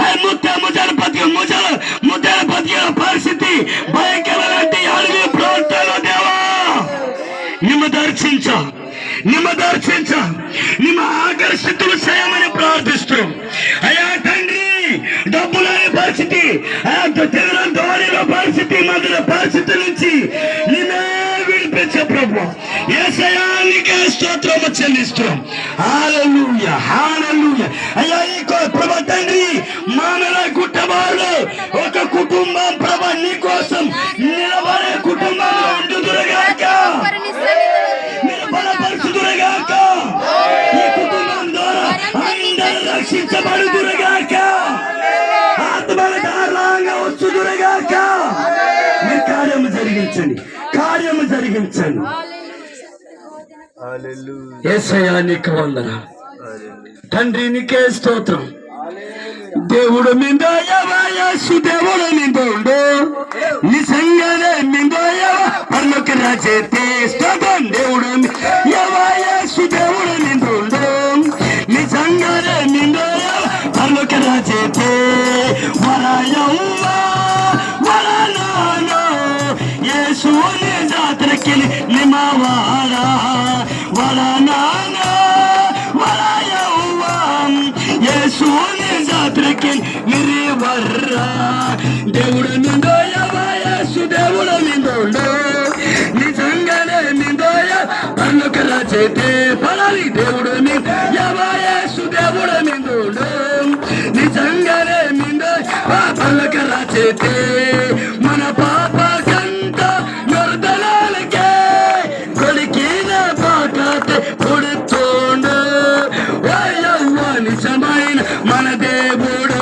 అది ముత్త ముజల బతికి ముజల ముద్దల బతికిన పరిస్థితి భయంకరమైన అడవి ప్రాంతాల్లో దేవా నిమ్మ దర్శించ నిమ్మ దర్శించ నిమ్మ ఆకర్షితులు చేయమని ప్రార్థిస్తున్నాం అయ్యా తండ్రి డబ్బు లేని పరిస్థితి అయ్యా తిరగడం ధోనిలో పరిస్థితి మధుర పరిస్థితి నుంచి నిన్నే విడిపించే ప్రభు ఏసయానికే స్తోత్రము చెల్లిస్తున్నాం. హాలూయ హాలూయ అయ్యా ఈ కో- ప్రభు తండ్రి మానల కుటుంబాలు ఒక కుటుంబం ప్రభ నీ కోసం నిలబడే కుటుంబంలో ఉండుదురుగాక. మీరు బలపరచుదురుగాక ఈ కుటుంబం ద్వారా అందరూ రక్షించబడుదురుగాక. ఆత్మల దారుణంగా వచ్చుదురుగాక. మీరు కార్యము జరిగించండి. జరిగించండి ఏసయ్యా నీకు వందన తండ్రి నీకే స్తోత్రం. దేవుడు మింద యవాయసు దేవుడు మిందోండు నిజంగానే మిందో పర్లోకి రాజేతే స్తోత్రం దేవుడు. జాతరకి నిమవాడా వరానానా వరాయవ్వా యేసుని జాతరకి నిరివర్రా దేవుడు నిందో యవాయసు దేవుడు నిందోండు నిజంగానే నిందోయ పర్లోక రాజైతే పడాలి దేవుడు ని యవాయసు దేవుడు నిందోండు నిజంగానే నిందో పర్లోక రాజైతే మన పాప పాకతే పొడుతోండు వాయవ్వ నిజమైన మన దేవుడు.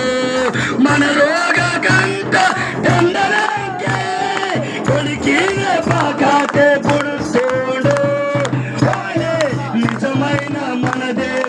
మన రోగ కంట దండలకే కొలికిన పాకతే పొడుతోండు. వాయే నిజమైన మన దేవుడు.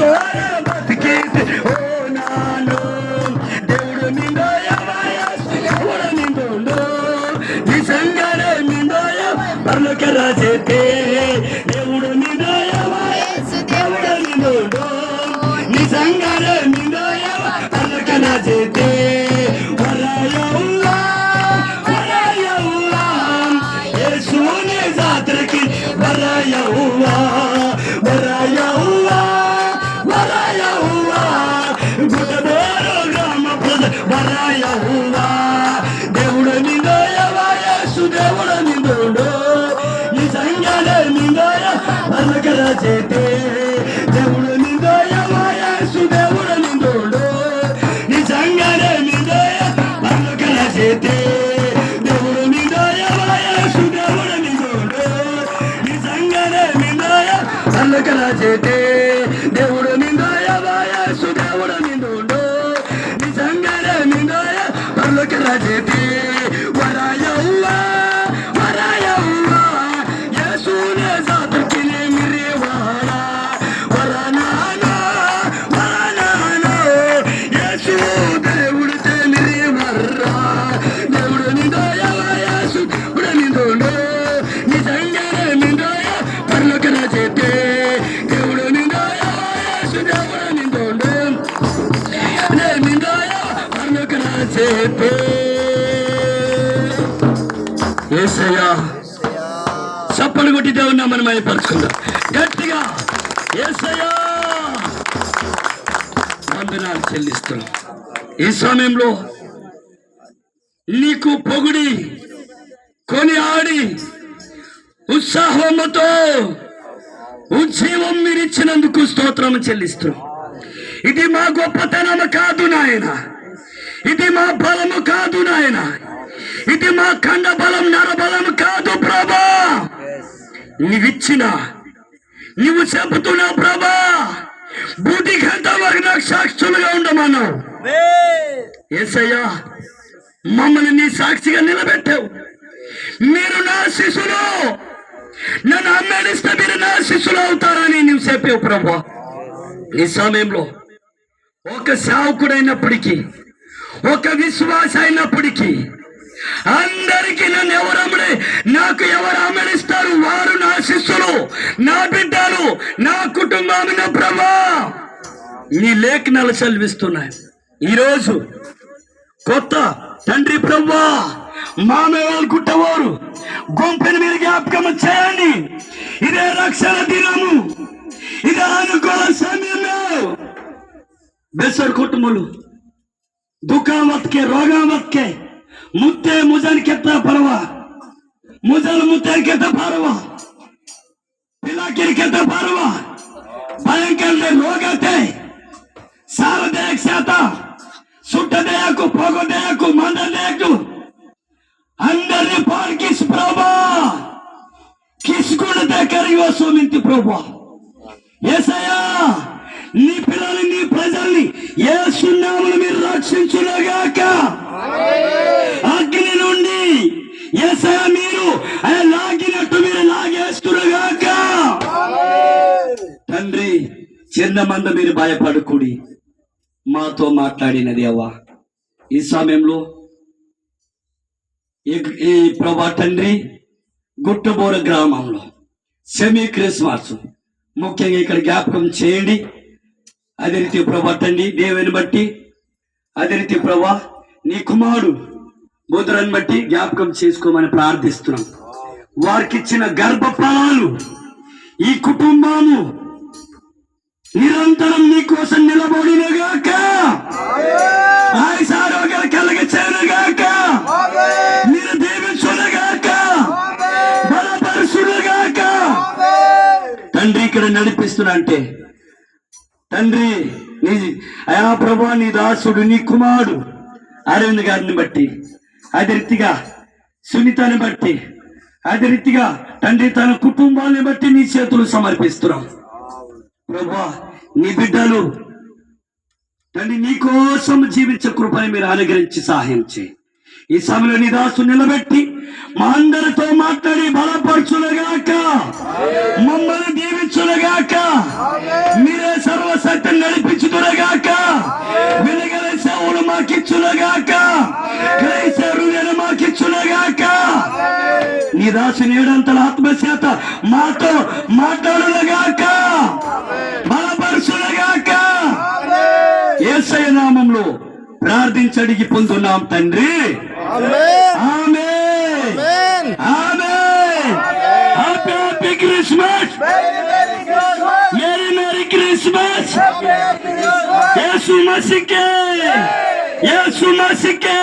కౌసోర బతికి ఓ నాను దేవుడు నిందోయ వయస్సు దేవుడు నిజంగా నిజంగానే నిందోయ పర్లోక రాజేతే దేవుడు నిందోయ వయస్సు దేవుడు నిందోండు నిజంగా నిందోయ పర్లోక రాజేతే పర్లోక రాజేతే దేవుడు నిందోయ దేవుడు నిందోడు నిజంగానే నిందోయ పర్లోక రాజేతే దేవుడు నిందోయ దేవుడు నిందోడు నిజంగానే నిందోయ పర్లోక రాజేతే దేవుడు నిందోయ దేవుడు నిందోడు నిజంగానే నిందోయ ఏసయ్యా. చప్పలు కొట్టి దేవుని నామని మయపరుచుకుందాం గట్టిగా ఏసయ్యా. వందనాలు చెల్లిస్తున్నాం. ఈ సమయంలో నీకు పొగిడి కొని ఆడి ఉత్సాహముతో ఉజ్జీవం మీరు ఇచ్చినందుకు స్తోత్రం చెల్లిస్తున్నాం. ఇది మా గొప్పతనము కాదు నాయన. ఇది మా బలము కాదు నాయన. ఇది మా కండ బలం నరబలం కాదు ప్రభా. నీవిచ్చిన నువ్వు చెబుతున్నా ప్రభా బుద్ధి గంట వరకు నాకు సాక్షులుగా ఉండమన్నావు. ఏసయ్యా మమ్మల్ని నీ సాక్షిగా నిలబెట్టావు. మీరు నా శిశులు నన్ను అమ్మేడిస్తే మీరు నా శిశులు అవుతారని నువ్వు చెప్పావు ప్రభా. ఈ సమయంలో ఒక సేవకుడైనప్పటికీ ఒక విశ్వాస అయినప్పటికీ అందరికి నన్ను ఎవరు అమ్ముడే నాకు ఎవరు అమ్మడిస్తారు వారు నా శిష్యులు నా బిడ్డలు నా కుటుంబం నా ప్రభా. నీ లేఖనాలు చదివిస్తున్నాయి ఈరోజు కొత్త తండ్రి ప్రభా మామేవాళ్ళు కుట్టవారు గుంపెని మీరు జ్ఞాపకం చేయండి. ఇదే రక్షణ దినము. ఇదే అనుకూల సమయంలో. బెసర్ కుటుంబాలు దుఃఖం వత్కే రోగం వత్కే ముద్దె ముజానికెత్త పర్వ ముజలు ముద్దెనికెత్త పడవ? పిల్లకిరికెత్త పడవ? భయంకర రోగతే. సారదేయ శాత. సుట్టదేయకు పొగదేయకు మందదేయకు అందరిని పాలకిస్ ప్రభా. కిసుకుడు దగ్గర యువసోమింతి ప్రభా. ఏసయ్యా నీ పిల్లల్ని నీ ప్రజల్ని ఏ సున్నాములు మీరు రక్షించులేగాక చిన్న మంద మీరు భయపడుకుడి? మాతో మాట్లాడినది అవ్వ. ఈ సమయంలో ఈ- ప్రభా తండ్రి గుట్టబోర గ్రామంలో సెమీ క్రిస్మస్. ముఖ్యంగా ఇక్కడ జ్ఞాపకం చేయండి. అదే రీతి ప్రభా తండ్రి దేవుని బట్టి అదే రీతి ప్రభా నీ కుమారుడు బుధులను బట్టి జ్ఞాపకం చేసుకోమని ప్రార్థిస్తున్నాం. వారికి ఇచ్చిన గర్భఫలాలు ఈ కుటుంబము నిరంతరం నీ కోసం నిలబడినగాక. ఆయుష ఆరోగ్యాలు చేరగాక మీరు దీవించునుగాక. బలపరుచునుగాక. తండ్రి ఇక్కడ నడిపిస్తున్నా అంటే తండ్రి నీ అయా ప్రభా నీ దాసుడు నీ కుమారుడు అరవింద్ గారిని బట్టి అదే రీతిగా సునీతని బట్టి అదే రీతిగా తండ్రి తన కుటుంబాన్ని బట్టి నీ చేతులు సమర్పిస్తున్నాం. ప్రభా నీ బిడ్డలు తండ్రి నీ కోసం జీవించే కృపని మీరు అనుగ్రహించి సహాయం చేయి. ఈ సమయంలో నీ దాసు నిలబెట్టి మా అందరితో మాట్లాడి బలపరచులుగాక మమ్మల్ని దీవించులుగాక మీరే సర్వశక్తిని నడిపించుదురుగాక దాసు నేడంతల ఆత్మచేత మాతో మాట్లాడులుగాక బలపరుచులుగాక ఏసయ నామంలో ప్రార్థించడికి పొందున్నాం తండ్రి. ఆమె ఆమె happy happy Christmas merry merry Christmas Yesu మసికే Yesu మసికే